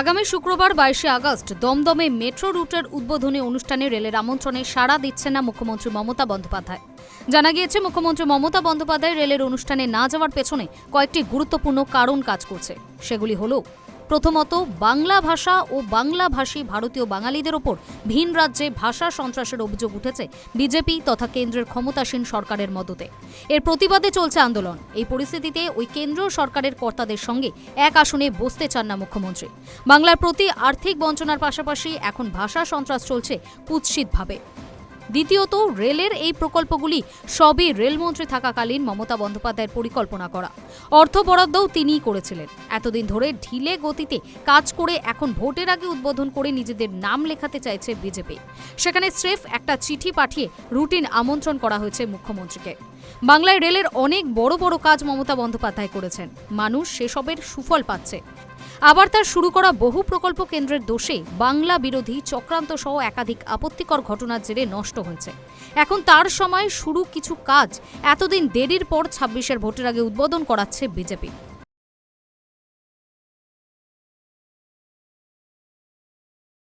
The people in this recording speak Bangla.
আগামী শুক্রবার বাইশে আগস্ট দমদমে মেট্রো রুটের উদ্বোধনী অনুষ্ঠানে রেলের আমন্ত্রণে সাড়া দিচ্ছে না মুখ্যমন্ত্রী মমতা বন্দ্যোপাধ্যায়। জানা গিয়েছে, মুখ্যমন্ত্রী মমতা বন্দ্যোপাধ্যায় রেলের অনুষ্ঠানে না যাওয়ার পেছনে কয়েকটি গুরুত্বপূর্ণ কারণ কাজ করছে। সেগুলি হলো প্রথমত, বাংলা ভাষা ও বাংলাভাষী ভারতীয় বাঙালিদের ওপর ভিন রাজ্যে ভাষা সন্ত্রাসের অভিযোগ উঠেছে বিজেপি তথা কেন্দ্রের ক্ষমতাসীন সরকারের মদতে। এর প্রতিবাদে চলছে আন্দোলন। এই পরিস্থিতিতে ওই কেন্দ্রীয় সরকারের কর্তাদের সঙ্গে এক আসনে বসতে চান না মুখ্যমন্ত্রী। বাংলার প্রতি আর্থিক বঞ্চনার পাশাপাশি এখন ভাষা সন্ত্রাস চলছে কুৎসিতভাবে। দ্বিতীয়ত, রেলের এই প্রকল্পগুলি সবই রেলমন্ত্রী থাকাকালীন মমতা বন্দ্যোপাধ্যায়ের পরিকল্পনা করা। অর্থ বরাদ্দও তিনিই করেছিলেন। এতদিন ধরে ঢিলে গতিতে কাজ করে এখন ভোটের আগে উদ্বোধন করে নিজেদের নাম লেখাতে চাইছে বিজেপি। সেখানে স্রেফ একটা চিঠি পাঠিয়ে রুটিন আমন্ত্রণ করা হয়েছে মুখ্যমন্ত্রীকে। বাংলায় রেলের অনেক বড় বড় কাজ মমতা বন্দ্যোপাধ্যায় করেছেন। মানুষ সেসবের সুফল পাচ্ছে। আবার তার শুরু করা বহু প্রকল্প কেন্দ্রের দোষে বাংলা বিরোধী চক্রান্ত সহ একাধিক আপত্তিকর ঘটনার জেরে নষ্ট হয়েছে। এখন তার সময় শুরু কিছু কাজ। এতদিন দেরির পর ছাব্বিশের ভোটের আগে উদ্বোধন করাচ্ছে বিজেপি।